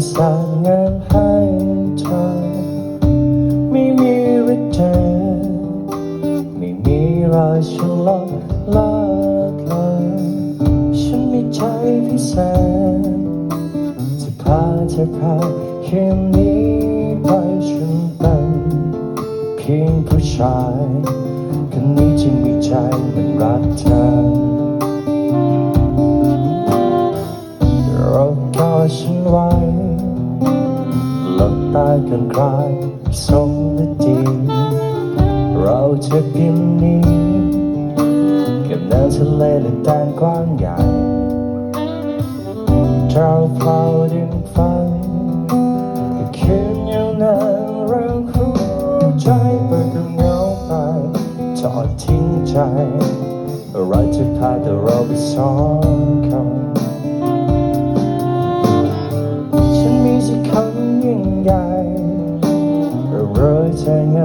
การงงานให้เธอ ไม่มีวิเจไม่มีรอยฉันลดเลิกเลยฉันมีใจพิเศษจะพาเธอผ่านคืนนี้ไปฉันเป็นเพียงผู้ชายคนนี้ที่มีใจมันรักเธอ สมฤดีเราจะบินนี้กับน้ำทะเลและแดนกว้างใหญ่เราเฝ้าดินฝันคืนยาวนานเรื่องหัวใจเปิดกับเงาไปทอดทิ้งใจ เราจะพาแต่เราไปสองคนฉั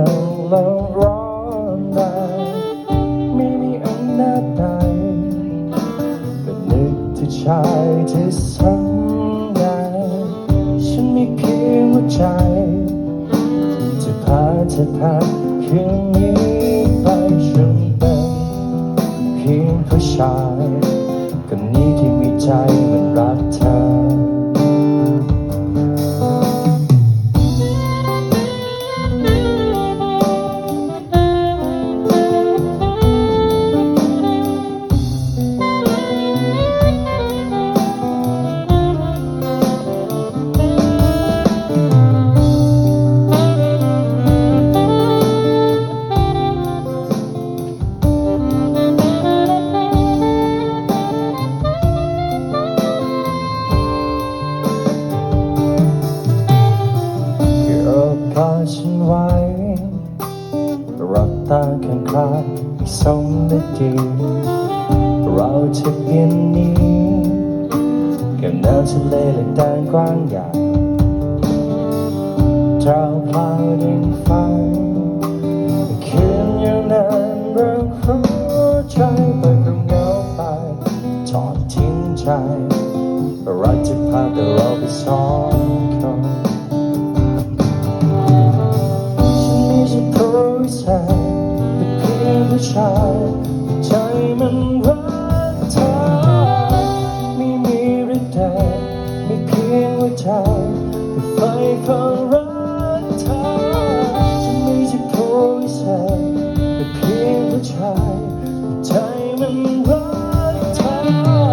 ใจเงแล้วร้อนได้ไม่มีอำนาจใดเป็นนึกที่ชายที่สัญญาฉันมีเพียงหัวใจ จะพาเธอผ่านคืนนี้ไปฉันเป็นเพียงผู้ชายคนนี้ที่มีใจ ตาข้างคลายสมฤดีเราจะบินหนี้กับน้ำทะเลและแดนกว้างใหญ่เราพาดินฝันคืนยาวนานเรื่องหัวใจเปิดกับเงาไปทอดทิ้งใจเราจะพาแต่เราไปสองคน ชายใจมันรักเธอไม่มีฤทธิ์ใดไม่เพียงว่าใจแต่ไฟของรักเธอจะไม่ใช่ผู้วิเศษแต่เพียงว่าใจใจมันรักเธอ